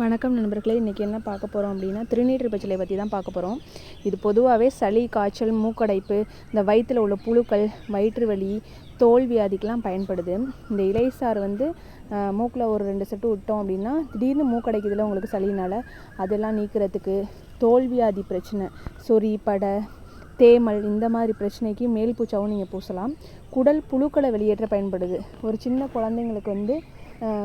வணக்கம் நண்பர்களே இன்றைக்கி என்ன பார்க்க போகிறோம் அப்படின்னா திருநீற்று பச்சிலை பற்றி தான் பார்க்க போகிறோம் இது பொதுவாகவே சளி காய்ச்சல் மூக்கடைப்பு இந்த வயிற்றில் உள்ள புழுக்கள் வயிற்று வலி தோல் வியாதிக்கெலாம் பயன்படுது. இந்த இலைசாறு வந்து மூக்கில் ஒரு ரெண்டு செட்டு விட்டோம் அப்படின்னா திடீர்னு மூக்கடைக்குதில் உங்களுக்கு சளினால் அதெல்லாம் நீக்கிறதுக்கு தோல் வியாதி பிரச்சனை. சொறி படை தேமல் இந்த மாதிரி பிரச்சனைக்கு மேல் பூச்சாவும் நீங்கள் பூசலாம். குடல் புழுக்களை வெளியேற்ற பயன்படுது. ஒரு சின்ன குழந்தைங்களுக்கு வந்து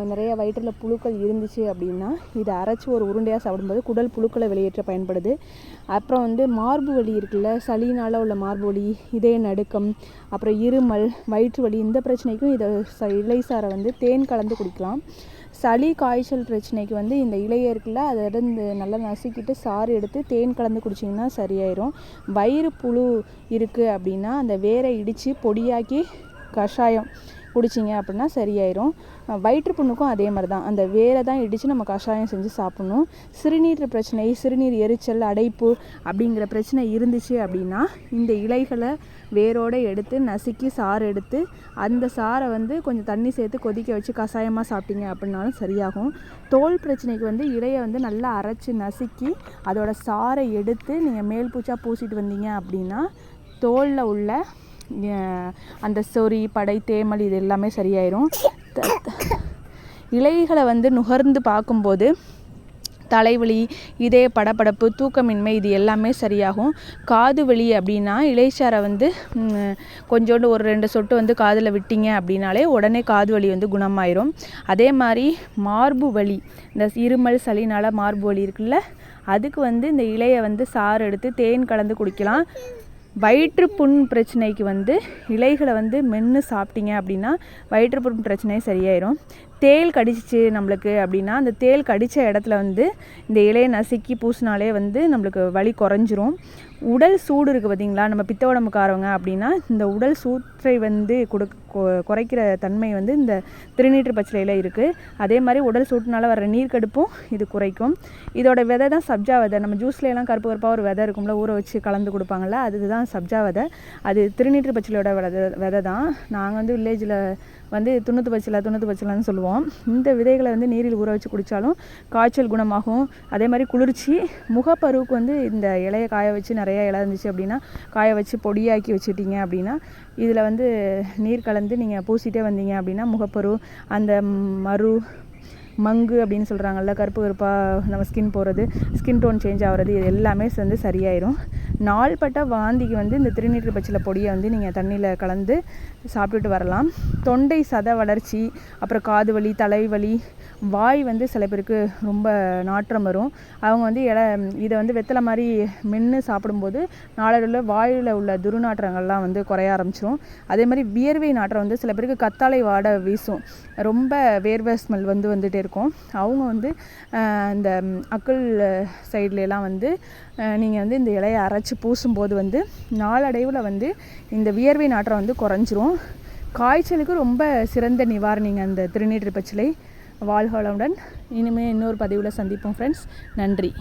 நிறைய வயிற்றில் புழுக்கள் இருந்துச்சு அப்படின்னா இதை அரைச்சி ஒரு உருண்டையாக சாப்பிடும்போது குடல் புழுக்களை வெளியேற்ற பயன்படுது. அப்புறம் வந்து மார்பு வலி இருக்குல்ல சளினால் உள்ள மார்பு வலி இதய நடுக்கம் அப்புறம் இருமல் வயிற்று வலி இந்த பிரச்சனைக்கும் இதை ச இலைசாரை வந்து தேன் கலந்து குடிக்கலாம். சளி காய்ச்சல் பிரச்சனைக்கு வந்து இந்த இலையை இருக்குல்ல அதை இருந்து நல்லா நசுக்கிட்டு சாறு எடுத்து தேன் கலந்து குடிச்சிங்கன்னா சரியாயிரும். வயிறு புழு இருக்குது அப்படின்னா அந்த வேரை இடித்து பொடியாக்கி கஷாயம் குடிச்சிங்க அப்படின்னா சரியாயிரும். வயிற்று புண்ணுக்கும் அதே மாதிரி தான் அந்த வேரை தான் இடித்து நம்ம கஷாயம் செஞ்சு சாப்பிட்ணும். சிறுநீர் பிரச்சனை சிறுநீர் எரிச்சல் அடைப்பு அப்படிங்கிற பிரச்சனை இருந்துச்சு அப்படின்னா இந்த இலைகளை வேரோடு எடுத்து நசுக்கி சாறு எடுத்து அந்த சாரை வந்து கொஞ்சம் தண்ணி சேர்த்து கொதிக்க வச்சு கஷாயமாக சாப்பிட்டீங்க அப்படின்னாலும் சரியாகும். தோல் பிரச்சனைக்கு வந்து இலையை வந்து நல்லா அரைச்சி நசுக்கி அதோட சாரை எடுத்து நீங்கள் மேல் பூச்சா பூசிட்டு வந்தீங்க அப்படின்னா தோலில் உள்ள அந்த சொறி படை தேமல் இது எல்லாமே சரியாயிரும். இலைகளை வந்து நுகர்ந்து பார்க்கும்போது தலைவலி இதே படப்படப்பு தூக்கமின்மை இது எல்லாமே சரியாகும். காது வலி அப்படின்னா இலைச்சாரை வந்து கொஞ்சோண்டு ஒரு ரெண்டு சொட்டு வந்து காதில் விட்டீங்க அப்படின்னாலே உடனே காது வலி வந்து குணமாயிரும். அதே மாதிரி மார்பு வலி இந்த இருமல் சளினால் மார்பு வலி இருக்குல்ல அதுக்கு வந்து இந்த இலையை வந்து சாறு எடுத்து தேன் கலந்து குடிக்கலாம். வயிற்றுப்புண் பிரச்சனைக்கு வந்து இலைகளை வந்து மென்று சாப்பிட்டீங்க அப்படின்னா வயிற்றுப்புண் பிரச்சனை சரியாயிரும். தேல் கடிச்சிச்சு நம்மளுக்கு அப்படின்னா அந்த தேல் கடித்த இடத்துல வந்து இந்த இலையை நசுக்கி பூசினாலே வந்து நம்மளுக்கு வலி குறைஞ்சிரும். உடல் சூடு இருக்குது பார்த்திங்களா? நம்ம பித்த உடம்புக்காரவங்க அப்படின்னா இந்த உடல் சூற்றை வந்து கொடு குறைக்கிற தன்மை வந்து இந்த திருநீற்று பச்சிலையில் இருக்குது அதே மாதிரி உடல் சூட்டுனால வர நீர் கடுப்பும் இது குறைக்கும். இதோட விதை தான் சப்ஜா விதை. நம்ம ஜூஸ்லாம் கருப்பு கருப்பாக ஒரு விதை இருக்கும்ல ஊற வச்சு கலந்து கொடுப்பாங்கள்ல அதுதான் சப்ஜா விதை. அது திருநீற்று பச்சிலையோட விதை விதை தான் நாங்கள் வந்து வில்லேஜில் வந்து துணுத்து பச்சிலை துணுத்து பச்சிலான்னு சொல்லுவோம். இந்த விதைகளை வந்து நீரில் ஊற வச்சு குடித்தாலும் காய்ச்சல் குணமாகும். அதே மாதிரி குளிர்ச்சி முகப்பருவுக்கு வந்து இந்த இலையை காய வச்சு நிறையா இலை இருந்துச்சு அப்படின்னா காய வச்சு பொடியாக்கி வச்சுட்டிங்க அப்படின்னா இதில் வந்து நீர் கலந்து நீங்கள் பூசிட்டே வந்தீங்க அப்படின்னா முகப்பரு அந்த மறு மங்கு அப்படின்னு சொல்கிறாங்கல்ல கருப்பு கருப்பாக நம்ம ஸ்கின் போகிறது ஸ்கின் டோன் சேஞ்ச் ஆகிறது இது எல்லாமே வந்து சரியாயிடும் நாள்பட்ட வாந்திக்கு வந்து இந்த திருநீற்று பச்சில பொடியை வந்து நீங்கள் தண்ணியில் கலந்து சாப்பிட்டுட்டு வரலாம். தொண்டை சத வளர்ச்சி அப்புறம் காது வலி தலைவலி வாய் வந்து சில பேருக்கு ரொம்ப நாற்றம் வரும். அவங்க வந்து இல இதை வந்து வெத்தலை மாதிரி மென்று சாப்பிடும்போது நாளடைவில் வாயில் உள்ள துருநாற்றங்கள்லாம் வந்து குறைய ஆரம்பிச்சிடும் அதே மாதிரி வியர்வை நாற்றம் வந்து சில பேருக்கு கத்தாழை வாட வீசும். ரொம்ப வேர்வை ஸ்மெல் வந்து வந்துகிட்டே இருக்கும். அவங்க வந்து இந்த அக்குள் சைட்லலாம் வந்து நீங்கள் வந்து இந்த இலையை அரைச்சி பூசும்போது வந்து நாளடைவில் வந்து இந்த வியர்வை நாற்றம் வந்து குறைஞ்சிரும். காய்ச்சலுக்கு ரொம்ப சிறந்த நிவாரணிங்க அந்த திருநீற்று பச்சிலை வாழ்களவுடன் இனிமேல் இன்னொரு பதிவில் சந்திப்போம் ஃப்ரெண்ட்ஸ் நன்றி.